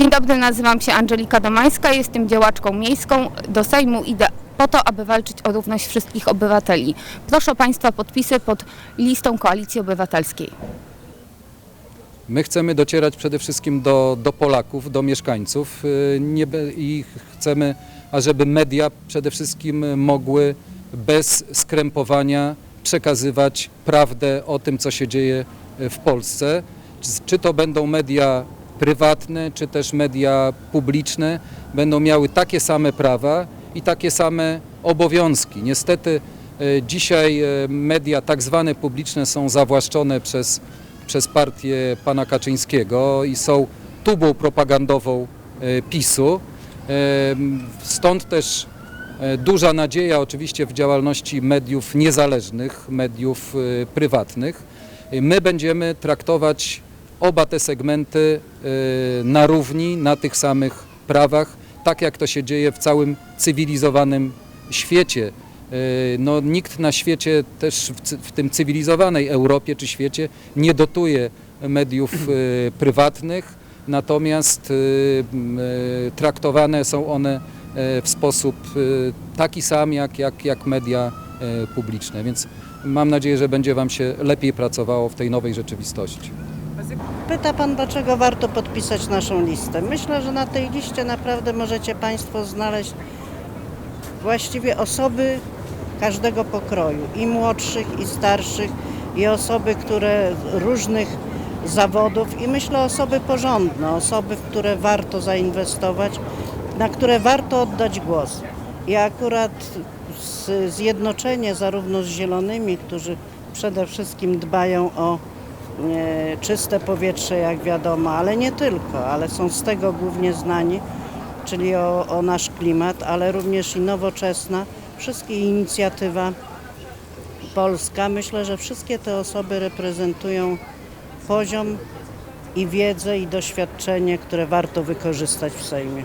Dzień dobry, nazywam się Angelika Domańska, jestem działaczką miejską. Do Sejmu idę po to, aby walczyć o równość wszystkich obywateli. Proszę Państwa podpisy pod listą Koalicji Obywatelskiej. My chcemy docierać przede wszystkim do, do Polaków, do mieszkańców y, nie, i chcemy, ażeby media przede wszystkim mogły bez skrępowania przekazywać prawdę o tym, co się dzieje w Polsce. Czy to będą media prywatne, czy też media publiczne, będą miały takie same prawa i takie same obowiązki. Niestety y, dzisiaj y, media tak zwane publiczne są zawłaszczone przez przez partię pana Kaczyńskiego i są tubą propagandową e, PiSu. E, Stąd też e, duża nadzieja oczywiście w działalności mediów niezależnych, mediów e, prywatnych. E, My będziemy traktować oba te segmenty e, na równi, na tych samych prawach, tak jak to się dzieje w całym cywilizowanym świecie. E, No, nikt na świecie, też w, tym cywilizowanej Europie czy świecie, nie dotuje mediów e, prywatnych, natomiast traktowane są one w sposób taki sam jak, jak, jak media publiczne. Więc mam nadzieję, że będzie Wam się lepiej pracowało w tej nowej rzeczywistości. Pyta Pan, dlaczego warto podpisać naszą listę. Myślę, że na tej liście naprawdę możecie Państwo znaleźć właściwie osoby każdego pokroju, i młodszych, i starszych, i osoby, które różnych zawodów, i myślę osoby porządne, osoby, w które warto zainwestować, na które warto oddać głos. I akurat zjednoczenie zarówno z zielonymi, którzy przede wszystkim dbają o czyste powietrze, jak wiadomo, ale nie tylko, ale są z tego głównie znani, czyli o, o nasz klimat, ale również i nowoczesna, wszystkie inicjatywa polska. Myślę, że wszystkie te osoby reprezentują poziom i wiedzę i doświadczenie, które warto wykorzystać w Sejmie.